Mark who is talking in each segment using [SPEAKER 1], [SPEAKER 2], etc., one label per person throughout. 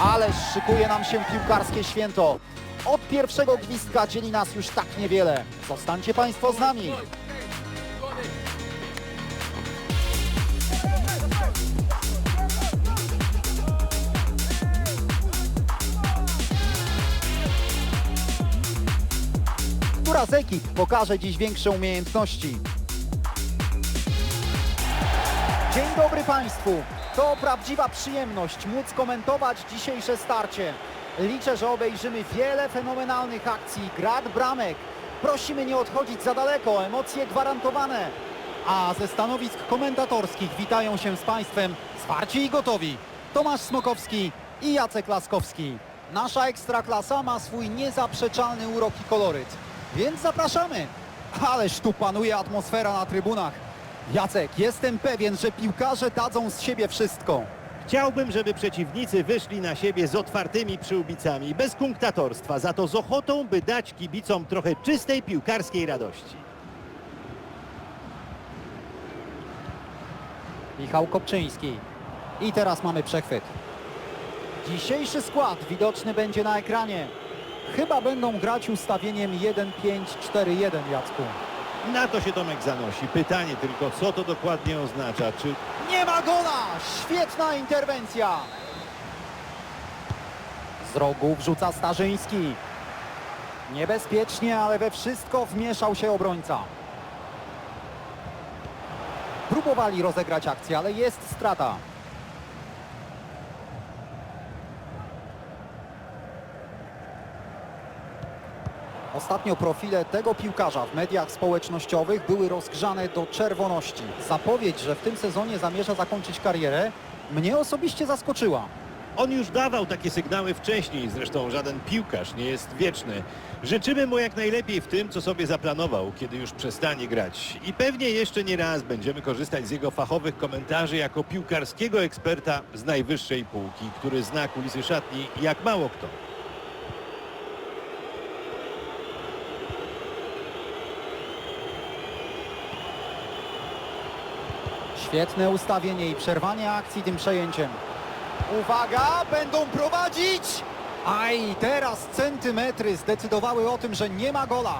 [SPEAKER 1] Ale szykuje nam się piłkarskie święto. Od pierwszego gwizdka dzieli nas już tak niewiele. Zostańcie Państwo z nami. Która z ekip pokaże dziś większe umiejętności? Dzień dobry Państwu. To prawdziwa przyjemność móc komentować dzisiejsze starcie. Liczę, że obejrzymy wiele fenomenalnych akcji, grad bramek. Prosimy nie odchodzić za daleko, emocje gwarantowane. A ze stanowisk komentatorskich witają się z Państwem zwarci i gotowi. Tomasz Smokowski i Jacek Laskowski. Nasza ekstraklasa ma swój niezaprzeczalny urok i koloryt. Więc zapraszamy. Ależ tu panuje atmosfera na trybunach. Jacek, jestem pewien, że piłkarze dadzą z siebie wszystko.
[SPEAKER 2] Chciałbym, żeby przeciwnicy wyszli na siebie z otwartymi przyłbicami, bez kunktatorstwa, za to z ochotą, by dać kibicom trochę czystej piłkarskiej radości.
[SPEAKER 1] Michał Kopczyński. I teraz mamy przechwyt. Dzisiejszy skład widoczny będzie na ekranie. Chyba będą grać ustawieniem 1-5-4-1, Jacku.
[SPEAKER 2] Na to się Tomek zanosi. Pytanie tylko, co to dokładnie oznacza? Czy
[SPEAKER 1] Nie ma gola! Świetna interwencja! Z rogu wrzuca Starzyński. Niebezpiecznie, ale we wszystko wmieszał się obrońca. Próbowali rozegrać akcję, ale jest strata. Ostatnio profile tego piłkarza w mediach społecznościowych były rozgrzane do czerwoności. Zapowiedź, że w tym sezonie zamierza zakończyć karierę, mnie osobiście zaskoczyła.
[SPEAKER 2] on już dawał takie sygnały wcześniej, zresztą żaden piłkarz nie jest wieczny. Życzymy mu jak najlepiej w tym, co sobie zaplanował, kiedy już przestanie grać. I pewnie jeszcze nie raz będziemy korzystać z jego fachowych komentarzy jako piłkarskiego eksperta z najwyższej półki, który zna kulisy szatni jak mało kto.
[SPEAKER 1] Świetne ustawienie i przerwanie akcji tym przejęciem. Uwaga, będą prowadzić! Aj, teraz centymetry zdecydowały o tym, że nie ma gola.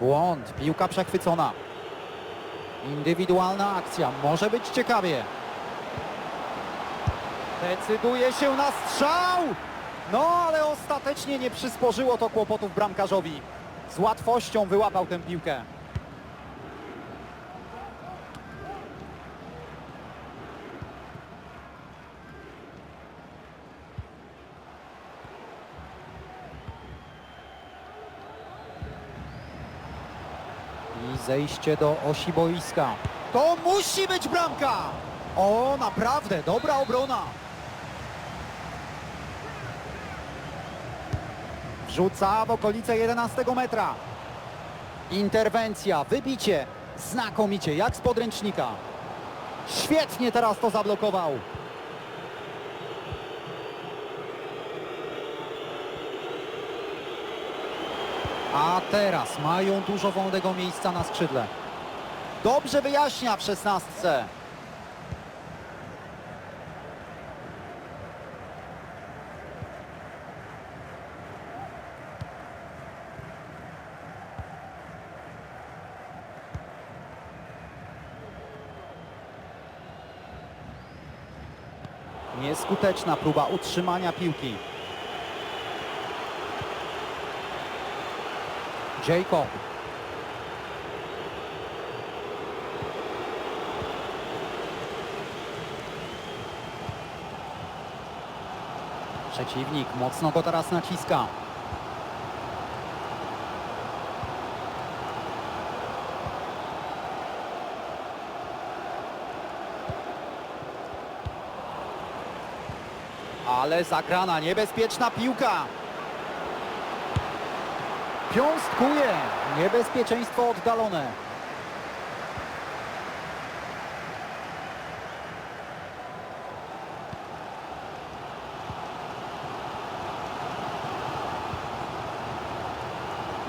[SPEAKER 1] Błąd, piłka przechwycona. Indywidualna akcja, może być ciekawie. Decyduje się na strzał! No, ale ostatecznie nie przysporzyło to kłopotów bramkarzowi. Z łatwością wyłapał tę piłkę. I zejście do osi boiska. To musi być bramka! O, naprawdę, dobra obrona. Wrzuca w okolice 11 metra. Interwencja, wybicie. Znakomicie, jak z podręcznika. Świetnie teraz to zablokował. A teraz mają dużo wolnego miejsca na skrzydle. Dobrze wyjaśnia w szesnastce. Nieskuteczna próba utrzymania piłki. Jacob. Przeciwnik mocno go teraz naciska. Ale zagrana, niebezpieczna piłka. Piąstkuje. Niebezpieczeństwo oddalone.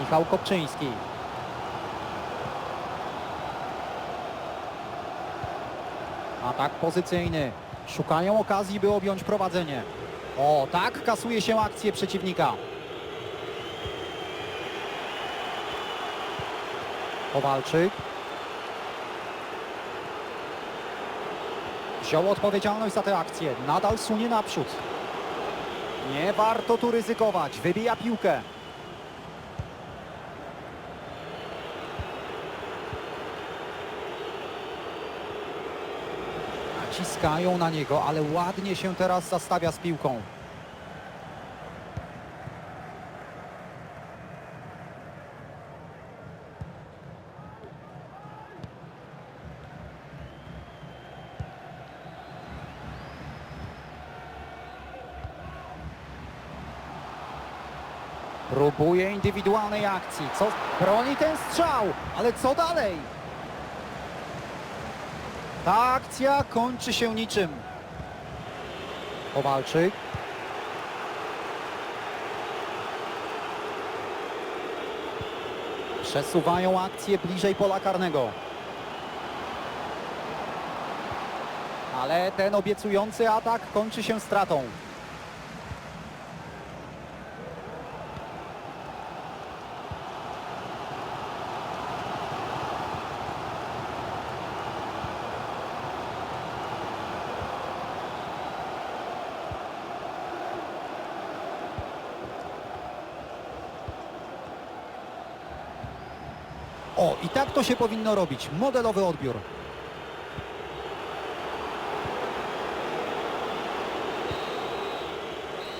[SPEAKER 1] Michał Kopczyński. Atak pozycyjny. Szukają okazji, by objąć prowadzenie. O, tak kasuje się akcję przeciwnika. Kowalczyk. Wziął odpowiedzialność za tę akcję. Nadal sunie naprzód. Nie warto tu ryzykować. Wybija piłkę. Naciskają na niego, ale ładnie się teraz zastawia z piłką. Próbuje indywidualnej akcji. Co? Broni ten strzał, ale co dalej? Ta akcja kończy się niczym. Kowalczyk. Przesuwają akcję bliżej pola karnego. Ale ten obiecujący atak kończy się stratą. O, i tak to się powinno robić. Modelowy odbiór.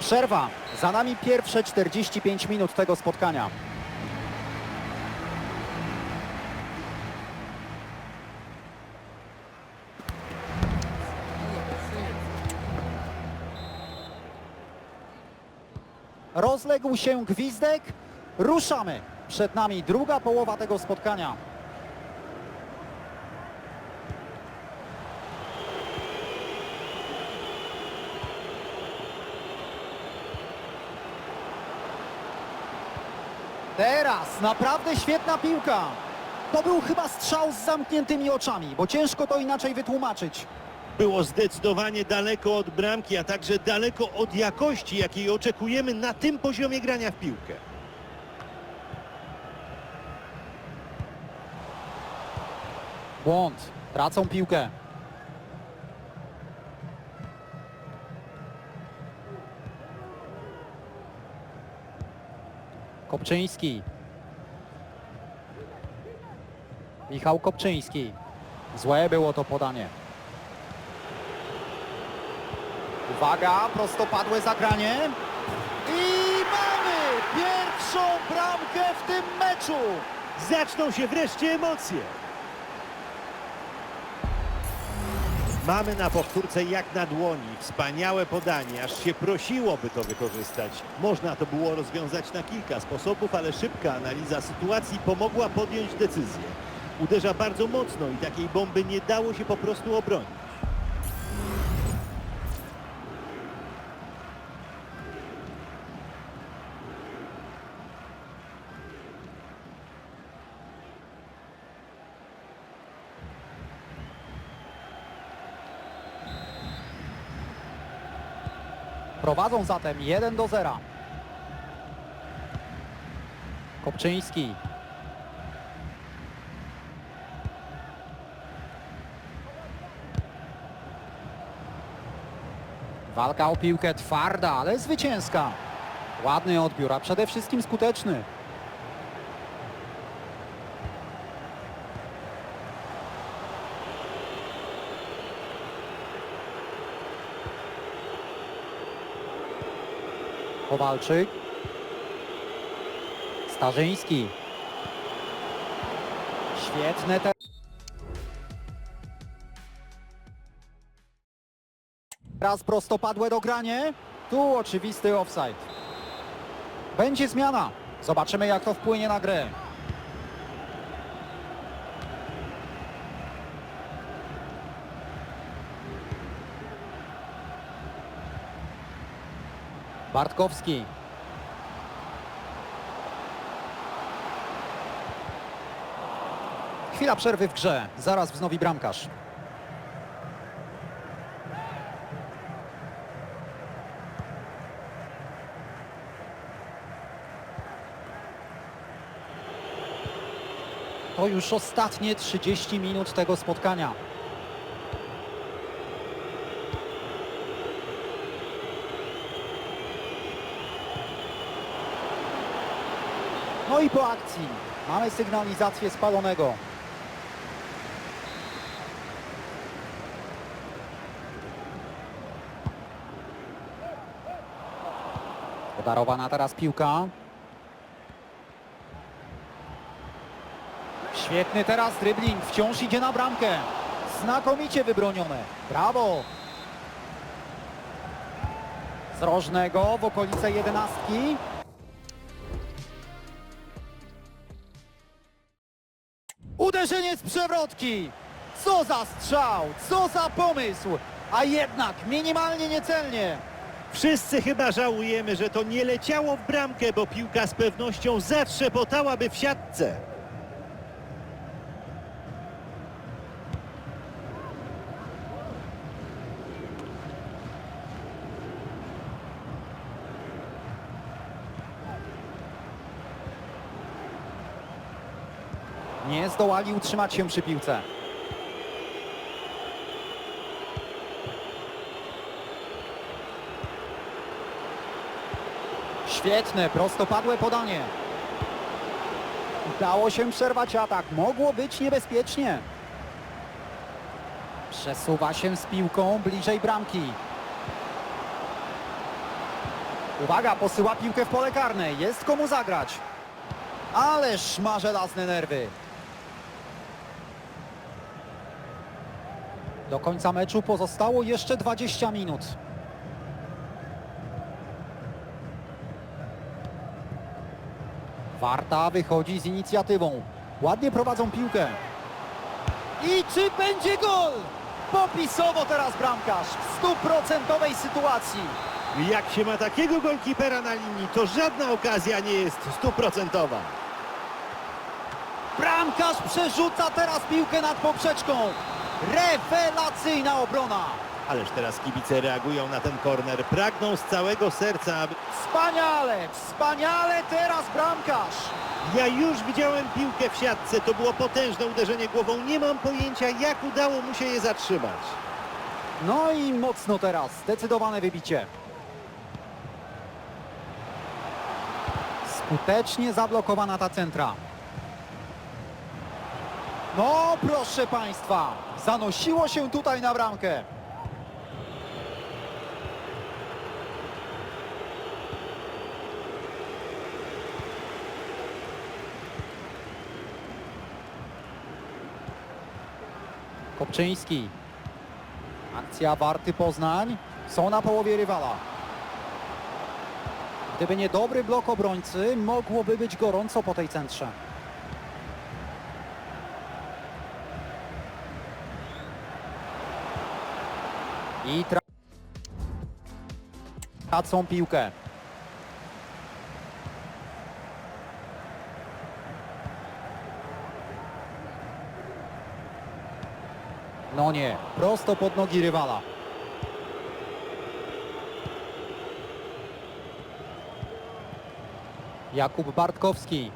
[SPEAKER 1] Przerwa. Za nami pierwsze 45 minut tego spotkania. Rozległ się gwizdek. Ruszamy. Przed nami druga połowa tego spotkania. Teraz naprawdę świetna piłka. To był chyba strzał z zamkniętymi oczami, bo ciężko to inaczej wytłumaczyć.
[SPEAKER 2] Było zdecydowanie daleko od bramki, a także daleko od jakości, jakiej oczekujemy na tym poziomie grania w piłkę.
[SPEAKER 1] Błąd. Tracą piłkę. Kopczyński. Michał Kopczyński. Złe było to podanie. Uwaga, prostopadłe zagranie. I mamy pierwszą bramkę w tym meczu.
[SPEAKER 2] Zaczną się wreszcie emocje. Mamy na powtórce jak na dłoni. Wspaniałe podanie, aż się prosiło, by to wykorzystać. Można to było rozwiązać na kilka sposobów, ale szybka analiza sytuacji pomogła podjąć decyzję. Uderza bardzo mocno i takiej bomby nie dało się po prostu obronić.
[SPEAKER 1] Prowadzą zatem 1 do 0. Kopczyński. Walka o piłkę twarda, ale zwycięska. Ładny odbiór, a przede wszystkim skuteczny. Kowalczyk. Starzyński. Świetne te... Raz prostopadłe dogranie. Tu oczywisty offside. Będzie zmiana. Zobaczymy jak to wpłynie na grę. Bartkowski. Chwila przerwy w grze. Zaraz wznowi bramkarz. To już ostatnie 30 minut tego spotkania. No i po akcji mamy sygnalizację spalonego. Podarowana teraz piłka. Świetny teraz dribbling, wciąż idzie na bramkę. Znakomicie wybronione. Brawo! Z rożnego w okolice jedenastki. Uderzenie z przewrotki! Co za strzał! Co za pomysł! A jednak minimalnie niecelnie.
[SPEAKER 2] Wszyscy chyba żałujemy, że to nie leciało w bramkę, bo piłka z pewnością zatrzepotałaby w siatce.
[SPEAKER 1] Nie zdołali utrzymać się przy piłce. Świetne, prostopadłe podanie. Udało się przerwać atak. Mogło być niebezpiecznie. Przesuwa się z piłką bliżej bramki. Uwaga, posyła piłkę w pole karne. Jest komu zagrać. Ależ ma żelazne nerwy. Do końca meczu pozostało jeszcze 20 minut. Warta wychodzi z inicjatywą. Ładnie prowadzą piłkę. I czy będzie gol? Popisowo teraz bramkarz w stuprocentowej sytuacji.
[SPEAKER 2] Jak się ma takiego golkipera na linii, to żadna okazja nie jest stuprocentowa.
[SPEAKER 1] Bramkarz przerzuca teraz piłkę nad poprzeczką. Rewelacyjna obrona.
[SPEAKER 2] Ależ teraz kibice reagują na ten korner. Pragną z całego serca, aby...
[SPEAKER 1] Wspaniale, wspaniale teraz bramkarz.
[SPEAKER 2] Ja już widziałem piłkę w siatce. To było potężne uderzenie głową. Nie mam pojęcia, jak udało mu się je zatrzymać.
[SPEAKER 1] No i mocno teraz, zdecydowane wybicie. Skutecznie zablokowana ta centra. No proszę Państwa, zanosiło się tutaj na bramkę. Kopczyński. Akcja Warty Poznań. Są na połowie rywala. Gdyby nie dobry blok obrońcy, mogłoby być gorąco po tej centrze. I tra- tracą piłkę. No nie, prosto pod nogi rywala. Jakub Bartkowski.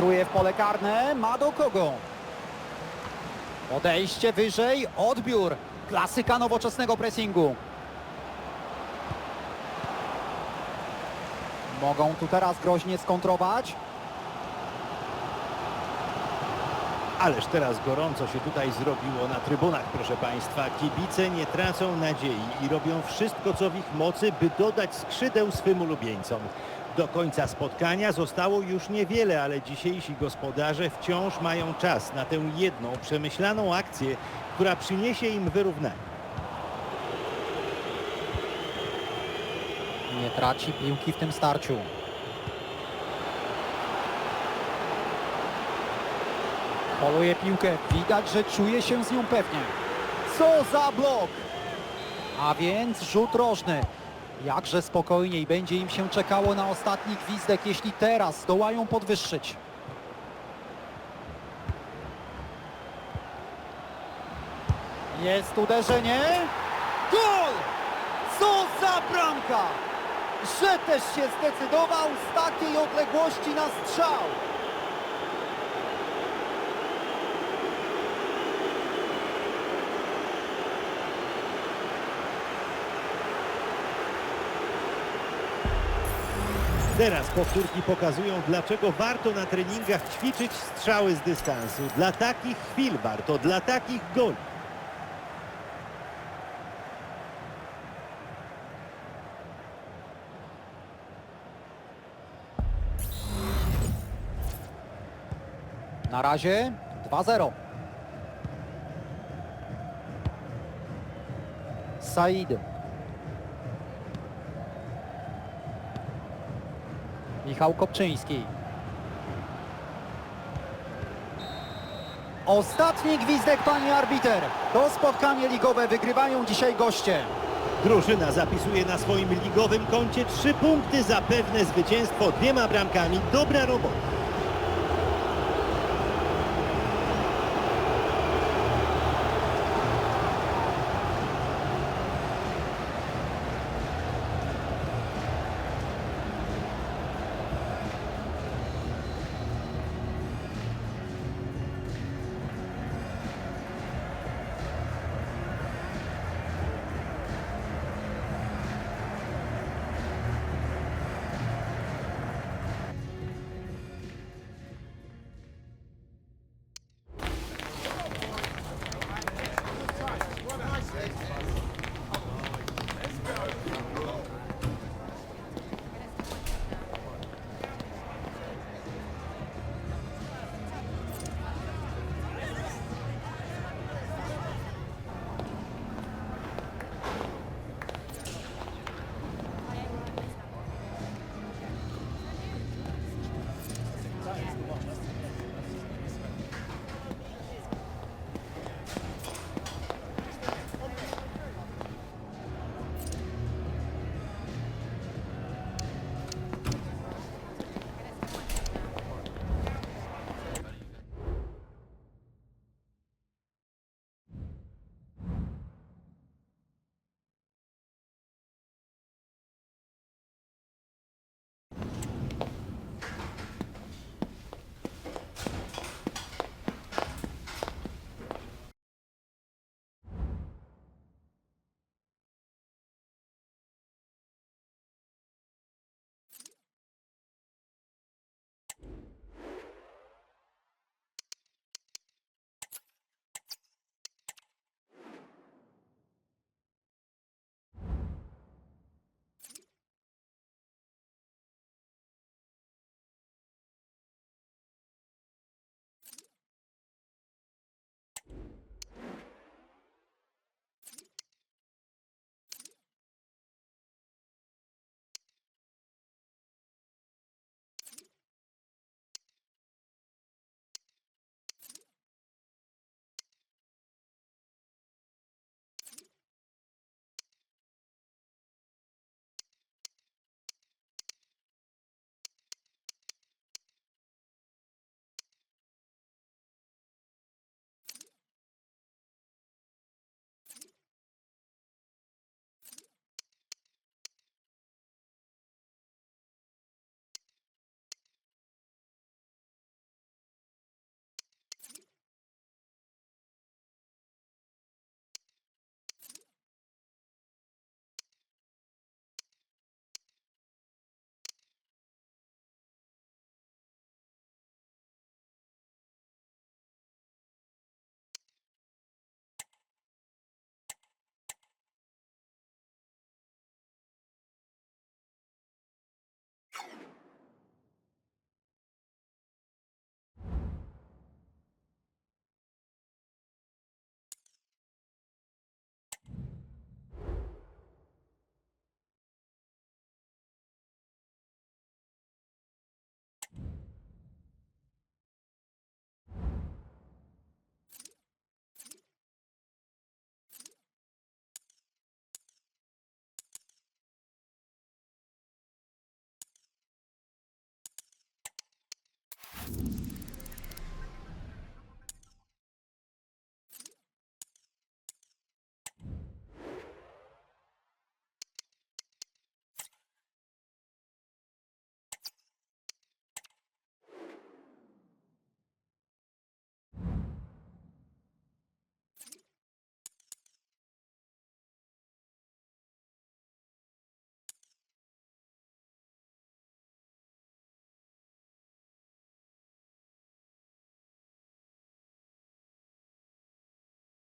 [SPEAKER 1] Centruje w pole karne, ma do kogo. Podejście wyżej, odbiór. Klasyka nowoczesnego pressingu. Mogą tu teraz groźnie skontrować.
[SPEAKER 2] Ależ teraz gorąco się tutaj zrobiło na trybunach, proszę Państwa. Kibice nie tracą nadziei i robią wszystko, co w ich mocy, by dodać skrzydeł swym ulubieńcom. Do końca spotkania zostało już niewiele, ale dzisiejsi gospodarze wciąż mają czas na tę jedną przemyślaną akcję, która przyniesie im wyrównanie.
[SPEAKER 1] Nie traci piłki w tym starciu. Poluje piłkę. Widać, że czuje się z nią pewnie. Co za blok! A więc rzut rożny. Jakże spokojniej będzie im się czekało na ostatni gwizdek, jeśli teraz zdołają podwyższyć. Jest uderzenie. Gol! bramka! Że też się zdecydował z takiej odległości na strzał!
[SPEAKER 2] Teraz powtórki pokazują, dlaczego warto na treningach ćwiczyć strzały z dystansu. Dla takich chwil warto, dla takich goli.
[SPEAKER 1] Na razie 2-0. Said. Michał Kopczyński. Ostatni gwizdek, pani arbiter. To spotkanie ligowe wygrywają dzisiaj goście.
[SPEAKER 2] Drużyna zapisuje na swoim ligowym koncie trzy punkty za pewne zwycięstwo dwiema bramkami. Dobra robota.